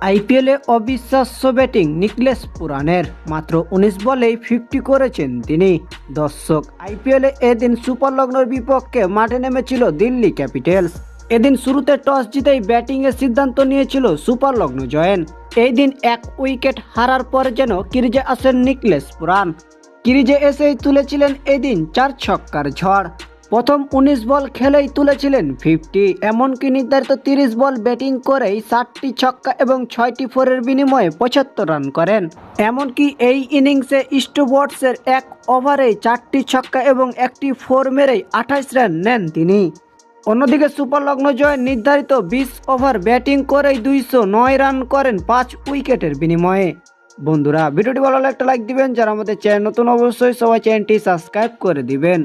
আইপিএলে অবিশ্বাস্য ব্যাটিং নিকলেস পুরানের মাত্র উনিশ বলেই ফিফটি করেছেন তিনি। দর্শক, আইপিএলে এদিন সুপার লগ্নর বিপক্ষে মাঠে নেমেছিল দিল্লি ক্যাপিটালস। এদিন শুরুতে টস জিতেই ব্যাটিংয়ের সিদ্ধান্ত নিয়েছিল সুপার লগ্ন জয়েন। এই দিন এক উইকেট হারার পর যেন কিরিজে আসেন নিকলেস পুরান কিরিজে এসেই তুলেছিলেন এদিন চার ছক্কার ঝড়। প্রথম উনিশ বল খেলেই তুলেছিলেন ফিফটি। এমনকি নির্ধারিত তিরিশ বল ব্যাটিং করেই ষাটটি ছক্কা এবং ছয়টি ফোরের বিনিময়ে পঁচাত্তর রান করেন। এমনকি এই ইনিংসে স্টোবটসের এক ওভারে চারটি ছক্কা এবং একটি ফোর মেরেই আঠাশ রান নেন তিনি। অন্যদিকে সুপার লগ্ন জয় নির্ধারিত বিশ ওভার ব্যাটিং করেই দুইশো নয় রান করেন পাঁচ উইকেটের বিনিময়ে। বন্ধুরা, ভিডিওটি ভালো লাগলে একটা লাইক দিবেন। যারা আমাদের চ্যানেল নতুন, অবশ্যই সবাই চ্যানেলটি সাবস্ক্রাইব করে দিবেন।